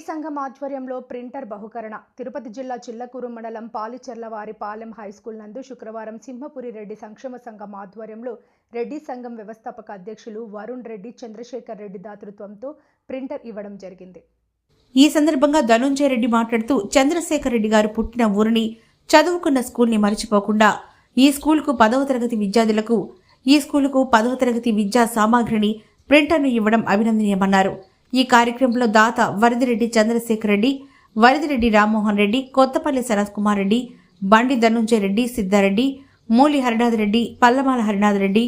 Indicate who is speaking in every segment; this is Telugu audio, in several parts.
Speaker 1: స్త్రీ సంఘం ఆధ్వర్యంలో ప్రింటర్ బహుకరణ. తిరుపతి జిల్లా చిల్లకూరు మండలం పాలిచెర్లవారి పాలెం హైస్కూల్ నందు శుక్రవారం సింహపురి రెడ్డి సంక్షేమ సంఘం ఆధ్వర్యంలో రెడ్డి సంఘం వ్యవస్థాపక అధ్యక్షులు వరుణ్ రెడ్డి చంద్రశేఖర్ రెడ్డి దాతృత్వంతో ప్రింటర్ ఇవ్వడం జరిగింది.
Speaker 2: ఈ సందర్భంగా ధనుంజయ రెడ్డి మాట్లాడుతూ చంద్రశేఖర్ రెడ్డి గారు పుట్టిన ఊరిని చదువుకున్న స్కూల్ని మరచిపోకుండా ఈ స్కూల్కు పదవ తరగతి విద్యార్థులకు ఈ స్కూలుకు పదవ తరగతి విద్యా సామాగ్రిని ప్రింటర్ను ఇవ్వడం అభినందనీయమన్నారు. ఈ కార్యక్రమంలో దాత వరదిరెడ్డి చంద్రశేఖర్ రెడ్డి వరదిరెడ్డి రామ్మోహన్ రెడ్డి కొత్తపల్లి శరత్కుమార్ రెడ్డి బండి ధనుంజయ రెడ్డి సిద్ధారెడ్డి మూలి హరినాథ్ రెడ్డి పల్లమాల హరినాథ్ రెడ్డి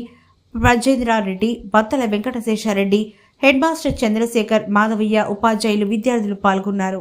Speaker 2: రెడ్డి బత్తల వెంకటశేషారెడ్డి హెడ్ మాస్టర్ చంద్రశేఖర్ మాధవయ్య ఉపాధ్యాయులు విద్యార్థులు పాల్గొన్నారు.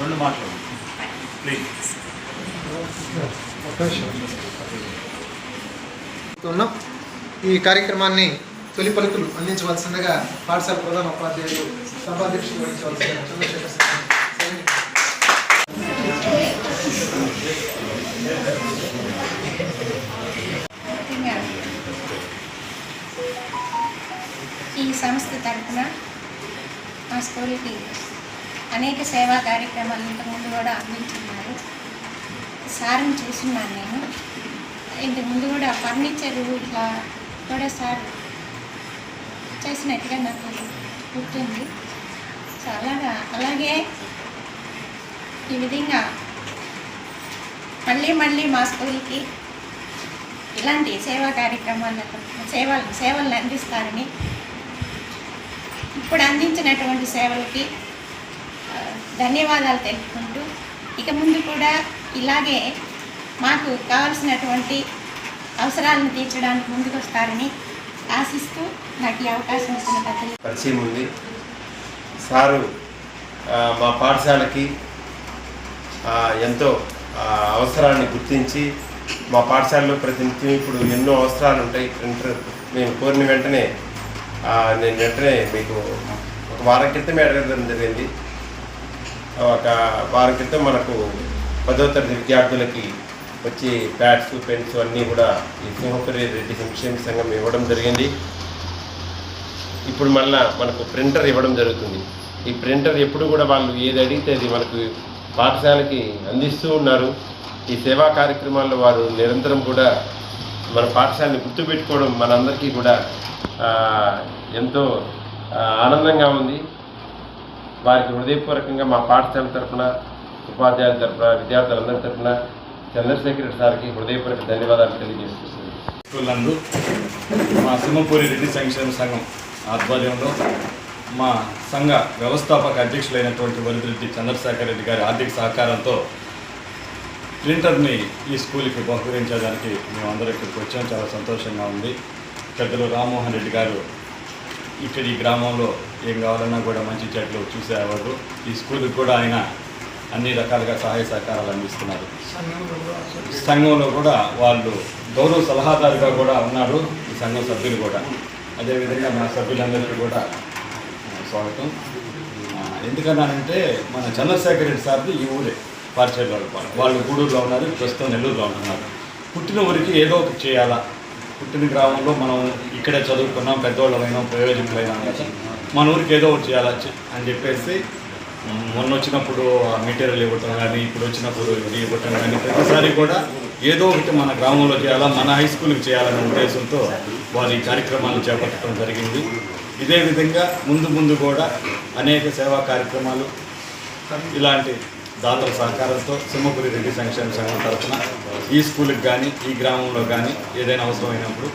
Speaker 3: రెండు మాటలు ప్లీజ్
Speaker 4: ఉన్నాం ఈ కార్యక్రమాన్ని తొలి పలుకులు అందించవలసిందిగా పాఠశాల ప్రధాన ఉపాధ్యాయులు సభాధ్యక్షులు వహించవలసిందిగా చంద్రశేఖర్
Speaker 5: ఈ సంస్థ తరఫున మా స్కూల్కి అనేక సేవా కార్యక్రమాలు ఇంతకుముందు కూడా అందించున్నారు. సార్ని చూస్తున్నాను నేను. ఇంతకుముందు కూడా ఫర్నిచర్ ఇట్లా కూడా సార్ చేసినట్టుగా నాకు గుర్తుంది. సో అలాగా అలాగే ఈ విధంగా మళ్ళీ మళ్ళీ మా స్కూల్కి ఇలాంటి సేవా కార్యక్రమాలను సేవలు సేవలను అందిస్తారని ఇప్పుడు అందించినటువంటి సేవలకి ధన్యవాదాలు తెలుపుకుంటూ ఇక ముందు కూడా ఇలాగే మాకు కావలసినటువంటి అవసరాలను తీర్చడానికి ముందుకు వస్తారని ఆశిస్తూ నాకు ఈ అవకాశం ఇచ్చిన
Speaker 6: పరిచయం ఉంది. సారు మా పాఠశాలకి ఎంతో అవసరాన్ని గుర్తించి మా పాఠశాలలో ప్రతినిత్యం ఇప్పుడు ఎన్నో అవసరాలు ఉంటాయి. ప్రింటర్ మేము కోరిన వెంటనే నేను వెంటనే మీకు ఒక వారం క్రితమే అడగడం జరిగింది. ఒక వారం క్రితం మనకు పదో తరగతి విద్యార్థులకి వచ్చి ప్యాడ్స్ పెన్స్ అన్నీ కూడా ఈ సింహపురి రెడ్డి సంక్షేమ సంఘం ఇవ్వడం జరిగింది. ఇప్పుడు మళ్ళా మనకు ప్రింటర్ ఇవ్వడం జరుగుతుంది. ఈ ప్రింటర్ ఎప్పుడు కూడా వాళ్ళు ఏది అడిగితే అది మనకు పాఠశాలకి అందిస్తూ ఉన్నారు. ఈ సేవా కార్యక్రమాల్లో వారు నిరంతరం కూడా మన పాఠశాలని గుర్తుపెట్టుకోవడం మనందరికీ కూడా ఎంతో ఆనందంగా ఉంది. వారికి హృదయపూర్వకంగా మా పాఠశాల తరఫున ఉపాధ్యాయుల తరఫున విద్యార్థులందరి తరఫున చంద్రశేఖర్ సార్కి హృదయపూర్వక ధన్యవాదాలు తెలియజేస్తున్నాను.
Speaker 3: స్కూల్ నందు మా సింహపూరి రెడ్డి సంక్షేమ సంఘం ఆధ్వర్యంలో మా సంఘ వ్యవస్థాపక అధ్యక్షులైనటువంటి వరిదిరెడ్డి చంద్రశేఖర్ రెడ్డి గారి ఆర్థిక సహకారంతో ప్రింటర్ని ఈ స్కూల్కి బహుకరించడానికి మేమందరం ఇక్కడికి వచ్చాం. చాలా సంతోషంగా ఉంది. పెద్దలు రామ్మోహన్ రెడ్డి గారు ఇక్కడ ఈ గ్రామంలో ఏం కావాలన్నా కూడా మంచి చెట్లు చూసేవాడు ఈ స్కూల్కి కూడా ఆయన అన్ని రకాలుగా సహాయ సహకారాలు అందిస్తున్నారు. సంఘంలో కూడా వాళ్ళు గౌరవ సలహాదారుగా కూడా ఉన్నారు ఈ సంఘం సభ్యులు కూడా. అదేవిధంగా మా సభ్యులందరికీ కూడా స్వాగతం. ఎందుకన్నానంటే మన చంద్రశేఖర్ రెడ్డి సార్ది ఈ ఊరే పార్చేరు వాళ్ళు వాళ్ళు గూడూరులో ఉన్నారు ప్రస్తుతం నెల్లూరులో ఉంటున్నారు. పుట్టిన ఊరికి ఏదో ఒకటి చేయాలా? పుట్టిన గ్రామంలో మనం ఇక్కడే చదువుకున్నాం పెద్దవాళ్ళమైనా ప్రయోజకులైనా. మన ఊరికి ఏదో ఒకటి చేయాలా? అని చెప్పేసి మొన్న వచ్చినప్పుడు మెటీరియల్ ఇవ్వటం కానీ ఇప్పుడు వచ్చినప్పుడు ఇవ్వటం కానీ ప్రతిసారి కూడా ఏదో ఒకటి మన గ్రామంలో చేయాలా మన హై స్కూల్కి చేయాలనే ఉద్దేశంతో వారు ఈ కార్యక్రమాలు చేపట్టడం జరిగింది. ఇదే విధంగా ముందు ముందు కూడా అనేక సేవా కార్యక్రమాలు ఇలాంటి దాతల సహకారంతో సింహపురి రెడ్డి సంక్షేమ సంఘం తరఫున ఈ స్కూల్కి కానీ ఈ గ్రామంలో కానీ ఏదైనా అవసరమైనప్పుడు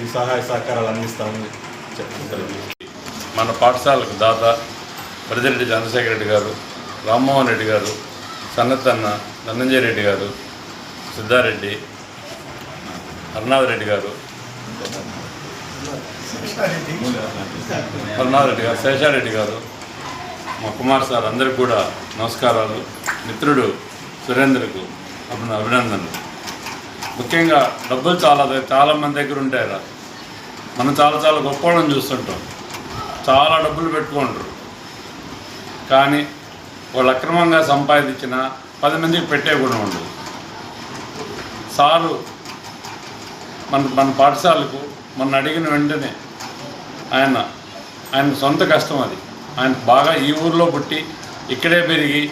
Speaker 3: ఈ సహాయ సహకారాలు అందిస్తామని చెప్తుంటారు
Speaker 7: మన పాఠశాలకు దాత ప్రజరెడ్డి చంద్రశేఖర రెడ్డి గారు రామ్మోహన్ రెడ్డి గారు సన్నతన్న ధనంజయ రెడ్డి గారు సిద్ధారెడ్డి హర్నాథ్ రెడ్డి గారు హర్నాథ్ రెడ్డి గారు శేషారెడ్డి గారు మా కుమార్ సార్ అందరికి కూడా నమస్కారాలు. మిత్రుడు సురేంద్రకు అభిన అభినందనలు. ముఖ్యంగా డబ్బులు చాలా చాలామంది దగ్గర ఉంటాయి మనం చాలా చాలా గొప్ప వాళ్ళని చూస్తుంటాం. చాలా డబ్బులు పెట్టుకుంటారు. కానీ వాళ్ళు అక్రమంగా సంపాదించిన పది మందికి పెట్టే గుణం ఉండదు. సారు మన మన పాఠశాలకు మొన్న అడిగిన వెంటనే ఆయన ఆయన సొంత కష్టం అది. ఆయన బాగా ఈ ఊర్లో పుట్టి ఇక్కడే పెరిగి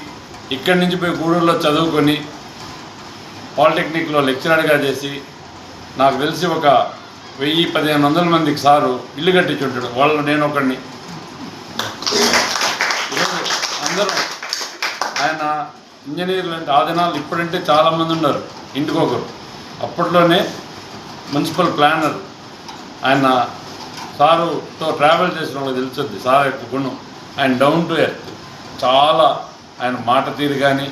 Speaker 7: ఇక్కడి నుంచి పోయి గూడూరులో చదువుకొని పాలిటెక్నిక్లో లెక్చరర్గా చేసి నాకు తెలిసి ఒక వెయ్యి పదిహేను వందల మందికి సారు ఇల్లు కట్టించుంటాడు. వాళ్ళు నేను ఒకడిని ఈరోజు అందరూ ఆయన ఇంజనీర్లు అంటే ఆ దినాలు ఇప్పుడంటే చాలామంది ఉన్నారు ఇంటికొకరు అప్పట్లోనే మున్సిపల్ ప్లానర్. ఆయన సారుతో ట్రావెల్ చేసిన వాళ్ళకి తెలుస్తుంది సార్ యొక్క గుణం ఆయన డౌన్ టు ఎర్త్. చాలా ఆయన మాట తీరు కానీ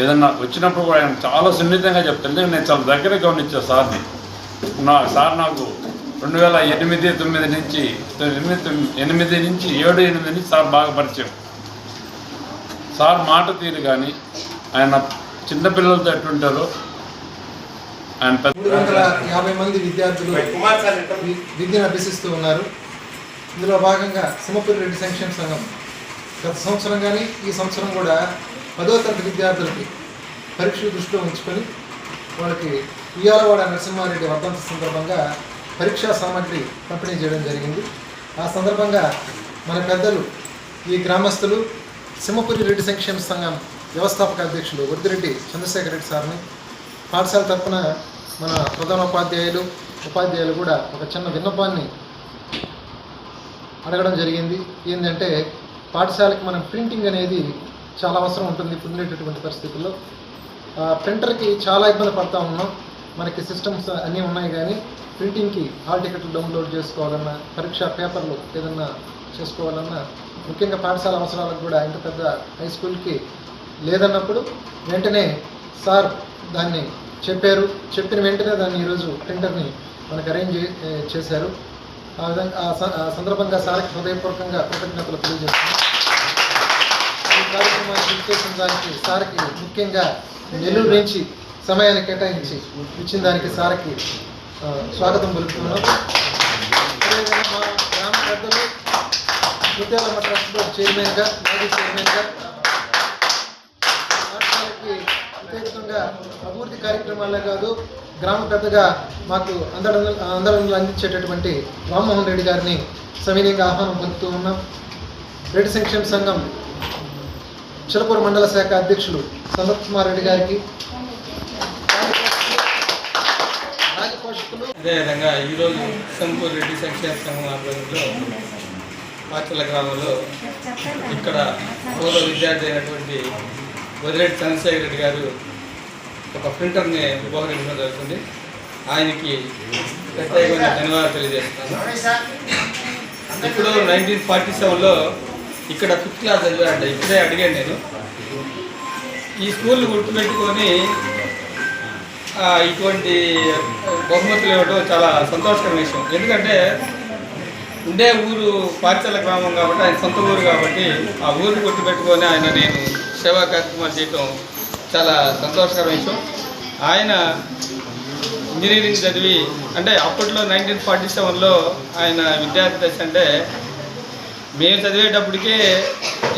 Speaker 7: ఏదన్నా వచ్చినప్పుడు కూడా ఆయన చాలా సున్నితంగా చెప్తాను ఎందుకంటే నేను చాలా దగ్గర గమనించాను సార్ని. నా సార్ నాకు రెండు వేల ఎనిమిది తొమ్మిది నుంచి ఎనిమిది ఎనిమిది నుంచి ఏడు ఎనిమిది నుంచి సార్ బాగా పరిచయం. సార్ మాట తీరు కానీ ఆయన చిన్నపిల్లలతో ఎట్లుంటారో ఆయన
Speaker 4: మూడు వందల యాభై మంది విద్యార్థులు విద్యను అభ్యసిస్తూ ఉన్నారు. ఇందులో భాగంగా సింహపురి రెడ్డి సంక్షేమ సంఘం గత సంవత్సరం కానీ ఈ సంవత్సరం కూడా పదో తరగతి విద్యార్థులకి పరీక్షలు దృష్టిలో ఉంచుకొని వాళ్ళకి ఉయ్యాలవాడ నరసింహారెడ్డి వర్ధంతి సందర్భంగా పరీక్షా సామాగ్రి పంపిణీ చేయడం జరిగింది. ఆ సందర్భంగా మన పెద్దలు ఈ గ్రామస్తులు సింహపురి రెడ్డి సంక్షేమ సంఘం వ్యవస్థాపక అధ్యక్షులు వద్దిరెడ్డి చంద్రశేఖర్ రెడ్డి సార్ని. పాఠశాల తరఫున మన ప్రధానోపాధ్యాయులు ఉపాధ్యాయులు కూడా ఒక చిన్న విన్నపాన్ని అడగడం జరిగింది. ఏంటంటే పాఠశాలకి మనం ప్రింటింగ్ అనేది చాలా అవసరం ఉంటుంది ఇప్పుడుండేటటువంటి పరిస్థితుల్లో. ప్రింటర్కి చాలా ఇబ్బంది పడతా ఉన్నాం. మనకి సిస్టమ్స్ అన్నీ ఉన్నాయి కానీ ప్రింటింగ్కి హాల్ టికెట్లు డౌన్లోడ్ చేసుకోవాలన్నా పరీక్ష పేపర్లు ఏదన్నా చేసుకోవాలన్నా ముఖ్యంగా పాఠశాల అవసరాలకు కూడా ఇంత పెద్ద హై స్కూల్కి లేదన్నప్పుడు వెంటనే సార్ దాన్ని చెప్పారు. చెప్పిన వెంటనే దాన్ని ఈరోజు ప్రింటర్ని మనకు అరేంజ్ చేశారు. ఆ విధంగా ఆ సందర్భంగా సార్కి హృదయపూర్వకంగా కృతజ్ఞతలు తెలియజేస్తున్నాను. ఈ కార్యక్రమాన్ని చేసిన దానికి సార్కి ముఖ్యంగా నెల్లూరు నుంచి సమయాన్ని కేటాయించి ఇచ్చిన దానికి సార్కి స్వాగతం పలుకుతున్నాం అదేవిధంగా మా గ్రామ పెద్దలు ముత్యాలమ్మ ట్రస్ట్లో చైర్మన్గా మాజీ చైర్మన్గా పాఠశాలకి ప్రత్యేకంగా అభివృద్ధి కార్యక్రమాలే కాదు గ్రామ పెద్దగా మాకు అందడం అందడంలో అందించేటటువంటి రామ్మోహన్ రెడ్డి గారిని సవినీయంగా ఆహ్వానం పొందుతూ ఉన్నాం. రెడ్డి సంక్షేమ సంఘం చిలకూరు మండల శాఖ అధ్యక్షులు సందత్ కుమార్ రెడ్డి గారికి
Speaker 8: అదేవిధంగా ఈరోజు సంపూర్ రెడ్డి సంక్షేమ సంఘం ఆధ్వర్యంలో పాచల గ్రామంలో ఇక్కడ పూర్వ విద్యార్థి అయినటువంటి వదిరెడ్డి చంద్రశేఖర్ రెడ్డి గారు ఒక ప్రింటర్ని ఉపయోగించడం జరుగుతుంది. ఆయనకి ప్రత్యేకమైన ధన్యవాదాలు తెలియజేస్తున్నాను. ఇప్పుడు నైన్టీన్ ఫార్టీ సెవెన్లో ఇక్కడ ఫిఫ్త్ క్లాస్ చదివాడంట ఇప్పుడే అడిగాను నేను. ఈ స్కూల్ గుర్తుపెట్టుకొని ఇటువంటి బహుమతులు ఇవ్వడం చాలా సంతోషకరమైన విషయం. ఎందుకంటే ఉండే ఊరు పార్చల గ్రామం కాబట్టి ఆయన సొంత ఊరు కాబట్టి ఆ ఊరిని గుర్తుపెట్టుకొని ఆయన నేను సేవా కార్యక్రమాలు చేయటం చాలా సంతోషకరమైన విషయం. ఆయన ఇంజనీరింగ్ చదివి అంటే అప్పట్లో నైన్టీన్ ఫార్టీ సెవెన్లో ఆయన విద్యార్థి దశ అంటే మేము చదివేటప్పటికే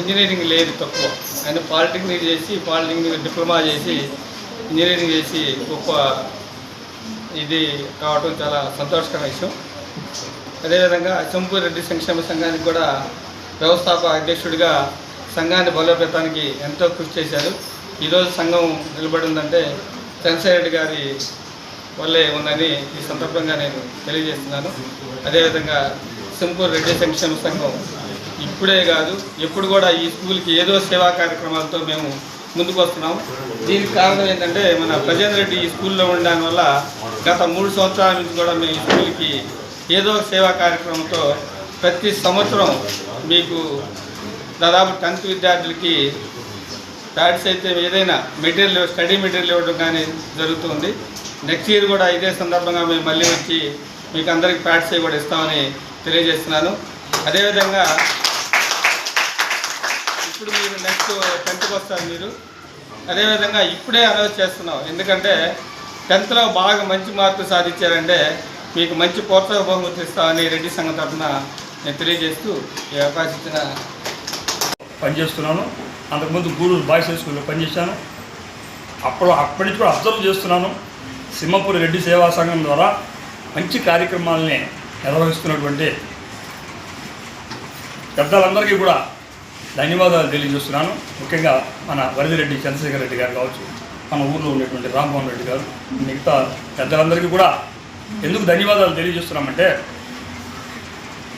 Speaker 8: ఇంజనీరింగ్ లేదు తక్కువ. ఆయన పాలిటెక్నిక్ చేసి పాలిటెక్నిక్ డిప్లొమా చేసి ఇంజనీరింగ్ చేసి గొప్ప ఇది కావటం చాలా సంతోషకర విషయం. అదేవిధంగా అసంపూర్ రెడ్డి సంక్షేమ సంఘానికి కూడా వ్యవస్థాపక అధ్యక్షుడిగా సంఘాన్ని బలోపేతానికి ఎంతో కృషి చేశారు. ఈరోజు సంఘం నిలబడి ఉందంటే రెడ్డి గారి వల్లే ఉందని ఈ సందర్భంగా నేను తెలియజేస్తున్నాను. అదేవిధంగా సింపూర్ రెడ్డి సంక్షేమ సంఘం ఇప్పుడే కాదు ఎప్పుడు కూడా ఈ స్కూల్కి ఏదో సేవా కార్యక్రమాలతో మేము ముందుకు వస్తున్నాం. దీనికి కారణం ఏంటంటే మన ప్రజేంద్ర రెడ్డి ఈ స్కూల్లో ఉండడం వల్ల గత మూడు సంవత్సరాల నుంచి కూడా మేము ఈ స్కూల్కి ఏదో సేవా కార్యక్రమంతో ప్రతి సంవత్సరం మీకు దాదాపు టెన్త్ విద్యార్థులకి ప్యాడ్స్ అయితే ఏదైనా మెటీరియల్ స్టడీ మెటీరియల్ ఇవ్వడం కానీ జరుగుతుంది. నెక్స్ట్ ఇయర్ కూడా ఇదే సందర్భంగా మేము మళ్ళీ వచ్చి మీకు అందరికి ప్యాడ్స్ అవి కూడా ఇస్తామని తెలియజేస్తున్నాను. అదేవిధంగా ఇప్పుడు మీరు నెక్స్ట్ టెన్త్కి వస్తారు మీరు. అదేవిధంగా ఇప్పుడే అనౌన్స్ చేస్తున్నాం. ఎందుకంటే టెన్త్లో బాగా మంచి మార్కులు సాధించారంటే మీకు మంచి ప్రోత్సాహ బహుమతి ఇస్తామని రెడ్డి సంఘం తరఫున నేను తెలియజేస్తూ ఈ అవకాశం ఇచ్చిన
Speaker 9: పనిచేస్తున్నాను. అంతకుముందు గూడూరు బాయ్స్ హై స్కూల్లో పనిచేశాను. అప్పుడు అప్పటి నుంచి కూడా అబ్జర్వ్ చేస్తున్నాను. సింహపురి రెడ్డి సేవా సంఘం ద్వారా మంచి కార్యక్రమాలని నిర్వహిస్తున్నటువంటి పెద్దలందరికీ కూడా ధన్యవాదాలు తెలియజేస్తున్నాను. ముఖ్యంగా మన వరదిరెడ్డి చంద్రశేఖర్ రెడ్డి గారు కావచ్చు మన ఊర్లో ఉండేటువంటి రామ్మోహన్ రెడ్డి గారు మిగతా పెద్దలందరికీ కూడా ఎందుకు ధన్యవాదాలు తెలియజేస్తున్నామంటే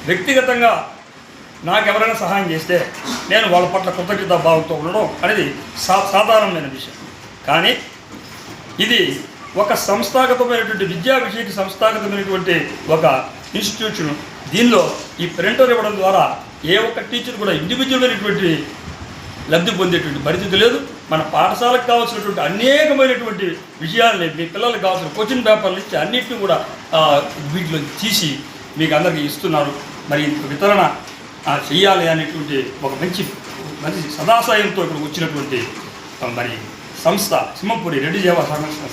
Speaker 9: వ్యక్తిగతంగా నాకు ఎవరైనా సహాయం చేస్తే నేను వాళ్ళ పట్ల కృతజ్ఞత భావంతో ఉండడం అనేది సా సాధారణమైన విషయం. కానీ ఇది ఒక సంస్థాగతమైనటువంటి విద్యా విషయకి సంస్థాగతమైనటువంటి ఒక ఇన్స్టిట్యూషన్. దీనిలో ఈ ప్రింటర్ ఇవ్వడం ద్వారా ఏ ఒక్క టీచర్ కూడా ఇండివిజువల్ అయినటువంటి లబ్ధి పొందేటువంటి పరిస్థితి లేదు. మన పాఠశాలకు కావాల్సినటువంటి అనేకమైనటువంటి విషయాల్ని మీ పిల్లలకు కావాల్సిన క్వశ్చన్ పేపర్లు ఇచ్చి అన్నింటినీ కూడా వీటిలో తీసి మీకు అందరికీ ఇస్తున్నారు. మరి ఇంత వితరణ చేయాలి అనేటువంటి ఒక మంచి మంచి సదాశయంతో ఇక్కడ వచ్చినటువంటి మరి సంస్థ సింహపురి రెడ్డి సేవా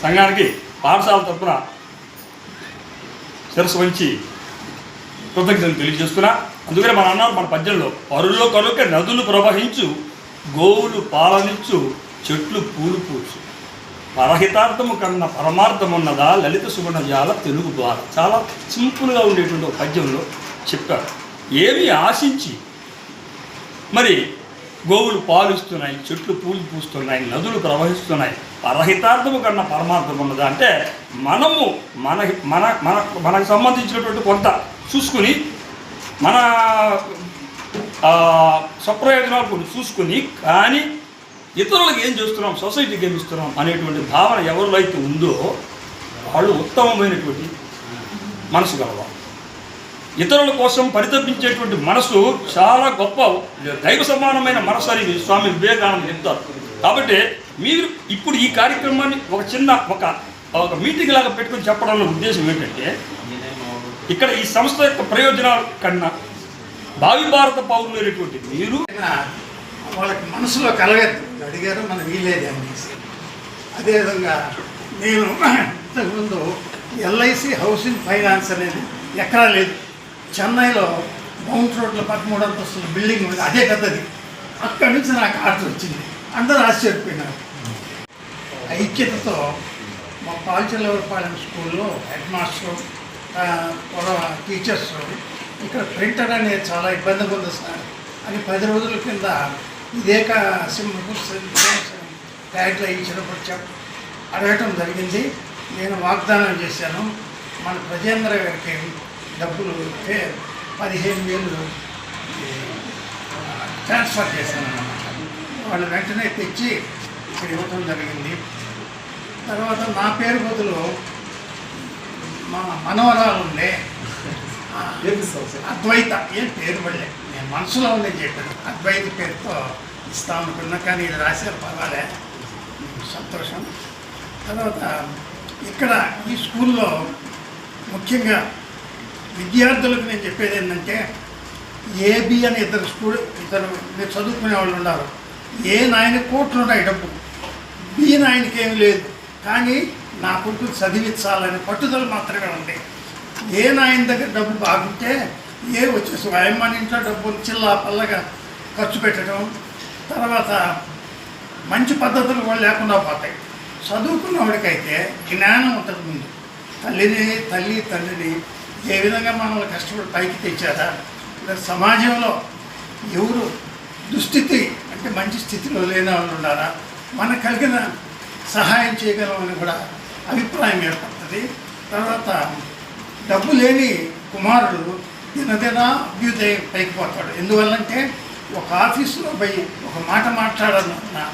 Speaker 9: సంఘానికి పాఠశాల తరఫున శిరస్సు వంచి కృతజ్ఞతలు తెలియజేస్తున్నా. అందుకనే మన అన్నారు మన పద్యంలో పరుల్లో కనుక నదులు ప్రవహించు గోవులు పాలనిచ్చు చెట్లు పూలు పూచు పరహితార్థము కన్నా పరమార్థమున్నదా? లలిత సుగుణ జాల తెలుగు ద్వారా. చాలా సింపుల్గా ఉండేటువంటి ఒక పద్యంలో చెప్పారు ఏమి ఆశించి? మరి గోవులు పాలిస్తున్నాయి చెట్లు పూలు పూస్తున్నాయి నదులు ప్రవహిస్తున్నాయి. పరహితార్థము కన్నా పరమార్థం ఉన్నదా అంటే మనము మన మన మన మనకు సంబంధించినటువంటి కొంత చూసుకుని మన స్వప్రయోజనాలు కొన్ని చూసుకుని కానీ ఇతరులకు ఏం చేస్తున్నాం? సొసైటీకి ఏం ఇస్తున్నాం అనేటువంటి భావన ఎవరిలో అయితే ఉందో వాళ్ళు ఉత్తమమైనటువంటి మనసు గలవారు. ఇతరుల కోసం పరితపించేటువంటి మనసు చాలా గొప్ప దైవ సమానమైన మనసు అని స్వామి వివేకానంద చెప్తారు. కాబట్టి మీరు ఇప్పుడు ఈ కార్యక్రమాన్ని ఒక చిన్న ఒక ఒక మీటింగ్ లాగా పెట్టుకొని చెప్పడంలో ఉద్దేశం ఏంటంటే ఇక్కడ ఈ సంస్థ యొక్క ప్రయోజనాల కన్నా భావి భారత పౌరులైనటువంటి మీరు.
Speaker 10: వాళ్ళకి మనసులో కలగదు అడిగారు మనం వీలేదు అనేసి. అదేవిధంగా నేను ఇంతకుముందు ఎల్ఐసి హౌసింగ్ ఫైనాన్స్ అనేది ఎక్కడా లేదు. చెన్నైలో మౌంట్ రోడ్లో పదమూడు అంతస్తుల బిల్డింగ్ ఉంది. అదే పెద్దది. అక్కడి నుంచి నాకు ఆర్డర్ వచ్చింది. అందరూ ఆశ్చర్యపోయినారు. ఐక్యతతో మా పాల్చెల్లవరపాలెం స్కూల్లో హెడ్ మాస్టర్ టీచర్స్ ఇక్కడ ప్రింటర్ అనేది చాలా ఇబ్బంది ఉంది సార్. అని పది రోజుల కింద ఇదే కా ట్యాగ్లో ఇచ్చినప్పుడు చెప్ అడగటం జరిగింది. నేను వాగ్దానం చేశాను. మన ప్రజేంద్ర గారికి డబ్బులు పే పదిహేను వేలు ట్రాన్స్ఫర్ చేశాను అన్నమాట వాళ్ళు వెంటనే తెచ్చి ఇక్కడ ఇవ్వటం జరిగింది. తర్వాత నా పేరు బదులు మా మనవరాలు ఉండే ఆ, అద్వైత ఏం పేరు పడలే నేను మనసులో ఉందని చెప్పాను. అద్వైత పేరుతో ఇస్తాం అనుకున్నా కానీ ఇది రాశారు పర్వాలే. సంతోషం. తర్వాత ఇక్కడ ఈ స్కూల్లో ముఖ్యంగా విద్యార్థులకు నేను చెప్పేది ఏంటంటే ఏబి అని ఇద్దరు స్కూల్ ఇద్దరు మీరు చదువుకునే వాళ్ళు ఉన్నారు. ఏ నాయన కోట్లు ఉన్నాయి డబ్బు. బి నాయనకి ఏమి లేదు. కానీ నా కొడుకు చదివించాలని పట్టుదల మాత్రమే ఉంది. ఏ నాయన దగ్గర డబ్బు బాగుంటే ఏ వచ్చేసి మన ఇంట్లో డబ్బులు చిల్లా పల్లగా ఖర్చు పెట్టడం తర్వాత మంచి పద్ధతులు కూడా లేకుండా పోతాయి. చదువుకున్నవాడికైతే జ్ఞానం ఉంటుంది ముందు. తల్లిని తల్లి తండ్రిని ఏ విధంగా మనల్ని కష్టపడి పైకి తెచ్చారా? లేదా సమాజంలో ఎవరు దుస్థితి అంటే మంచి స్థితిలో లేని వాళ్ళు ఉన్నారా? మనకు కలిగిన సహాయం చేయగలమని కూడా అభిప్రాయం ఏర్పడుతుంది. తర్వాత డబ్బు లేని కుమారుడు దినదిన అభ్యుదయం పైకి పోతాడు. ఎందువల్లంటే ఒక ఆఫీసులో పోయి ఒక మాట మాట్లాడాలన్న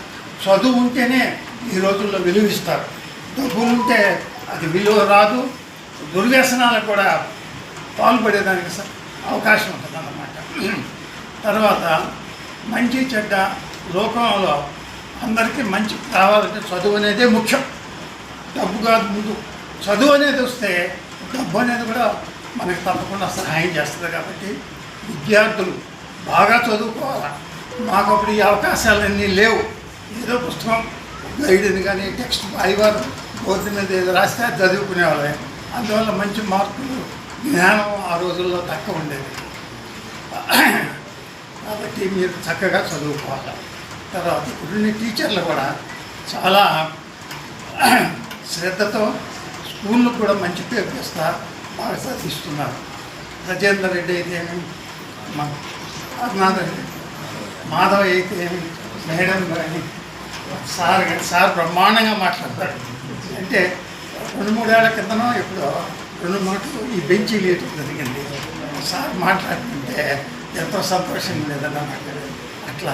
Speaker 10: చదువు ఉంటేనే ఈ రోజుల్లో విలువిస్తారు. డబ్బు డబ్బులు ఉంటే అది విలువ రాదు. దుర్వ్యసనాలకు కూడా పాల్పడేదానికి స- అవకాశం ఉంటుంది అన్నమాట తర్వాత మంచి చెడ్డ లోకంలో అందరికీ మంచి కావాలంటే చదువు అనేదే ముఖ్యం. డబ్బు కాదు ముందు. చదువు అనేది వస్తే డబ్బు అనేది కూడా మనకి తప్పకుండా సహాయం చేస్తుంది కాబట్టి విద్యార్థులు బాగా చదువుకోవాలి. మాకు అప్పుడు ఈ అవకాశాలన్నీ లేవు. ఏదో పుస్తకం గైడ్ని కానీ టెక్స్ట్ అయ్యవారు బోర్డు మీద ఏదో రాస్తే చదువుకునేవాళ్ళే అందువల్ల మంచి మార్కులు జ్ఞానం ఆ రోజుల్లో తక్కువ ఉండేది. కాబట్టి మీరు చక్కగా చదువుకోవాలి. తర్వాత ఇప్పుడున్న టీచర్లు కూడా చాలా శ్రద్ధతో ఊళ్ళో కూడా మంచి పేరు తెస్తా బాగా సాధిస్తున్నారు గజేంద్ర రెడ్డి అయితే ఏమి? మా రెడ్డి. మాధవ్ అయితే ఏమి? మేడం కానీ సార్ సార్ బ్రహ్మాండంగా మాట్లాడతారు. అంటే రెండు మూడేళ్ళ కిందనో ఎప్పుడో రెండు మాటలు ఈ బెంచ్ లేటం జరిగింది. సార్ మాట్లాడుతుంటే ఎంతో సంతోషంగా లేదన్న నాకు అట్లా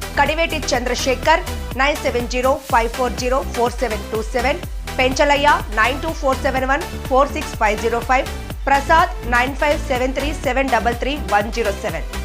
Speaker 11: Kadiveti Chandrashekar nine seven zero five four zero four seven two seven Penchalaiah nine two four seven one four six five zero five Prasad nine five seven three seven double three one zero seven